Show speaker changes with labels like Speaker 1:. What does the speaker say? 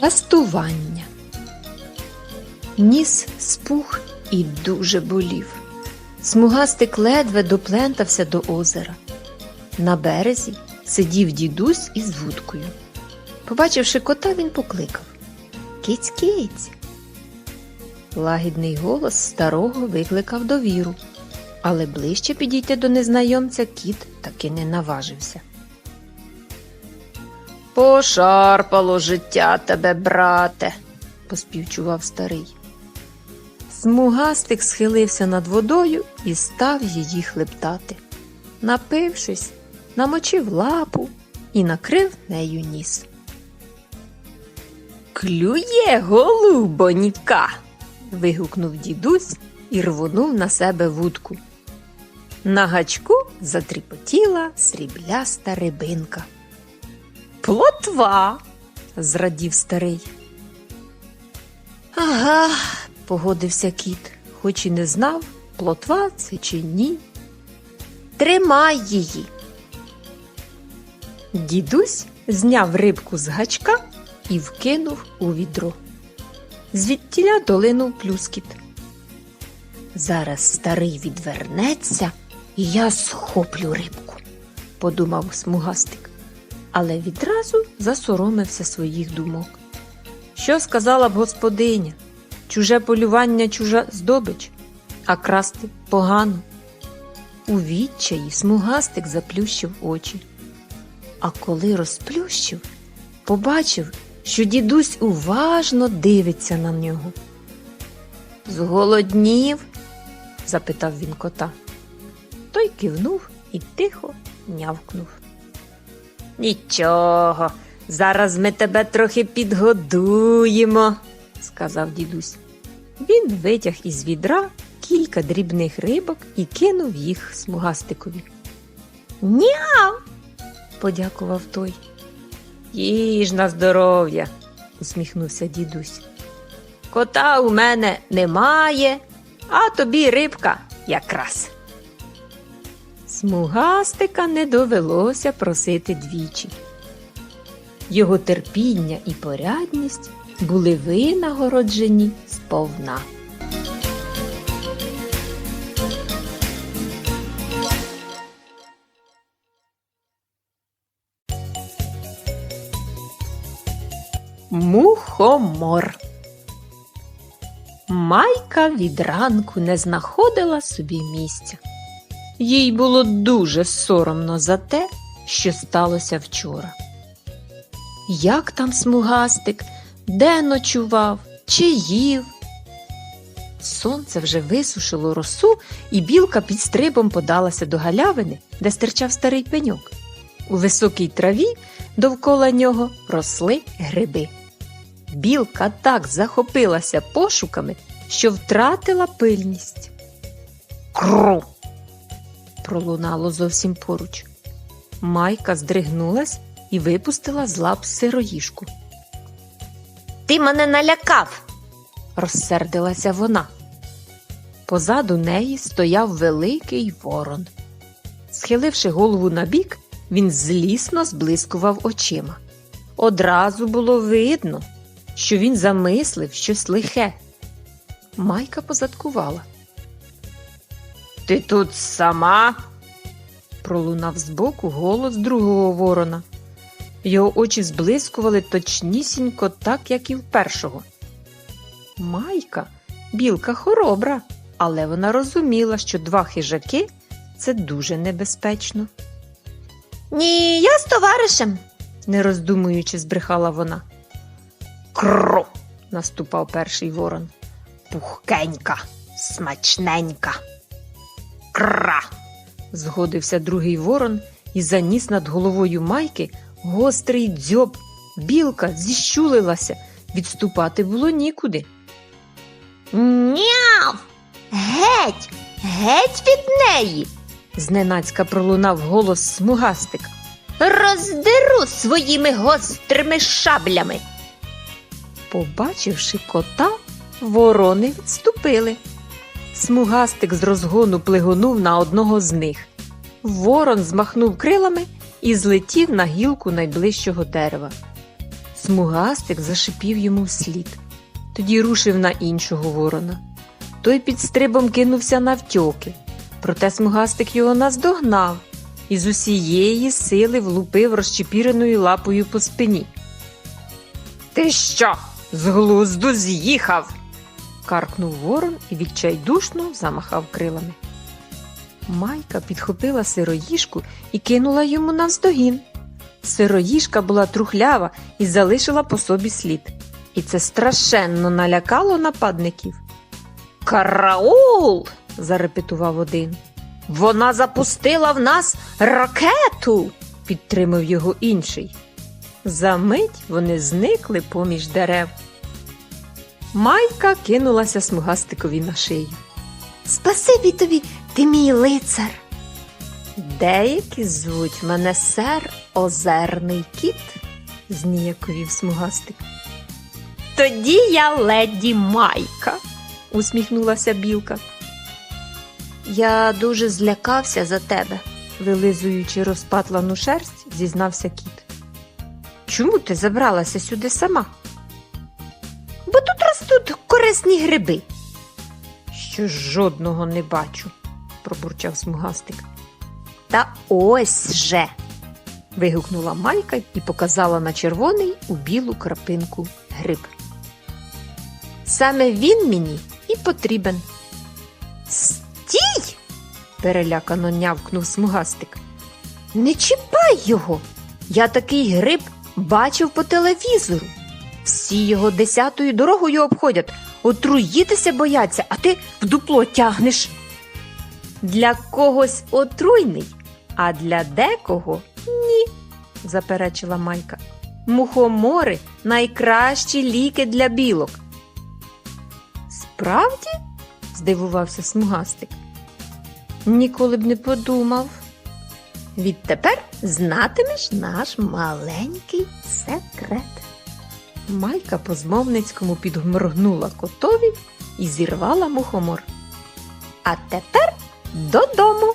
Speaker 1: Частування. Ніс спух і дуже болів. Смугастик ледве доплентався до озера. На березі сидів дідусь із вудкою. Побачивши кота, він покликав Киць киць. Лагідний голос старого викликав довіру, але ближче підійти до незнайомця кіт таки не наважився. Пошарпало життя тебе, брате, поспівчував старий. Смугастик схилився над водою і став її хлептати. Напившись, намочив лапу і накрив нею ніс. Клює голубонька. вигукнув дідусь і рвонув на себе вудку. На гачку затріпотіла срібляста рибинка. Плотва, зрадів старий. Ага, погодився кіт, хоч і не знав, плотва це чи ні. Тримай її. Дідусь зняв рибку з гачка і вкинув у відро. Звідтіля долинув плюскіт. Зараз старий відвернеться, і я схоплю рибку, подумав смугастик, але відразу засоромився своїх думок. Що сказала б господиня? Чуже полювання, чужа здобич, а красти погано. У відчаї смугастик заплющив очі. А коли розплющив, побачив, що дідусь уважно дивиться на нього. Зголоднів? запитав він кота. Той кивнув і тихо нявкнув. Нічого, зараз ми тебе трохи підгодуємо, сказав дідусь. Він витяг із відра кілька дрібних рибок і кинув їх смугастикові. Няв. подякував той. Їж на здоров'я, усміхнувся дідусь. Кота у мене немає, а тобі рибка якраз. Смугастика не довелося просити двічі. Його терпіння і порядність були винагороджені сповна. Мухомор. Майка від ранку не знаходила собі місця. Їй було дуже соромно за те, що сталося вчора. Як там смугастик, де ночував, чи їв? Сонце вже висушило росу, і білка під стрибом подалася до галявини, де стирчав старий пеньок. У високій траві довкола нього росли гриби. Білка так захопилася пошуками, що втратила пильність. Кру. Пролунало зовсім поруч. Майка здригнулась і випустила з лап сироїшку. Ти мене налякав, розсердилася вона. Позаду неї стояв великий ворон. Схиливши голову набік, він злісно зблискував очима. Одразу було видно, що він замислив щось лихе. Майка позадкувала. Ти тут сама? пролунав збоку голос другого ворона. Його очі зблискували точнісінько так, як і в першого. Майка, білка хоробра, але вона розуміла, що два хижаки це дуже небезпечно. Ні, я з товаришем, не роздумуючи, збрехала вона. Кру. наступав перший ворон. Пухкенька, смачненька. Кра. згодився другий ворон і заніс над головою майки гострий дзьоб. Білка зіщулилася, відступати було нікуди. Няв! Геть, геть від неї. зненацька пролунав голос смугастик. Роздеру своїми гострими шаблями. Побачивши кота, ворони відступили. Смугастик з розгону плигонув на одного з них. Ворон змахнув крилами і злетів на гілку найближчого дерева. Смугастик зашипів йому вслід. Тоді рушив на іншого ворона. Той під стрибом кинувся навтьоки. Проте смугастик його наздогнав і з усієї сили влупив розчепіреною лапою по спині. Ти що, з глузду з'їхав? Каркнув ворон і відчайдушно замахав крилами. Майка підхопила сироїжку і кинула йому навздогін. Сироїжка була трухлява і залишила по собі слід. І це страшенно налякало нападників. Караул! зарепетував один. Вона запустила в нас ракету, підтримав його інший. За мить вони зникли поміж дерев. Майка кинулася смугастикові на шию.
Speaker 2: Спасибі тобі, ти мій лицар.
Speaker 1: Деякі звуть мене сер Озерний кіт, зніяковів смугастик. Тоді я леді Майка, усміхнулася білка. Я дуже злякався за тебе, вилизуючи розпатлану шерсть, зізнався кіт. Чому ти забралася сюди сама?
Speaker 2: Корисні гриби.
Speaker 1: Що жодного не бачу, пробурчав смугастик.
Speaker 2: Та ось же.
Speaker 1: вигукнула Майка і показала на червоний у білу крапинку гриб. Саме він мені і потрібен.
Speaker 2: Стій!
Speaker 1: перелякано нявкнув смугастик.
Speaker 2: Не чіпай його. Я такий гриб бачив по телевізору. Всі його десятою дорогою обходять, отруїтися бояться, а ти в дупло тягнеш.
Speaker 1: Для когось отруйний, а для декого ні, заперечила Майка. Мухомори найкращі ліки для білок. Справді? здивувався смугастик. Ніколи б не подумав.
Speaker 2: Відтепер знатимеш наш маленький секрет.
Speaker 1: Майка по змовницькому підморгнула котові і зірвала мухомор.
Speaker 2: А тепер додому.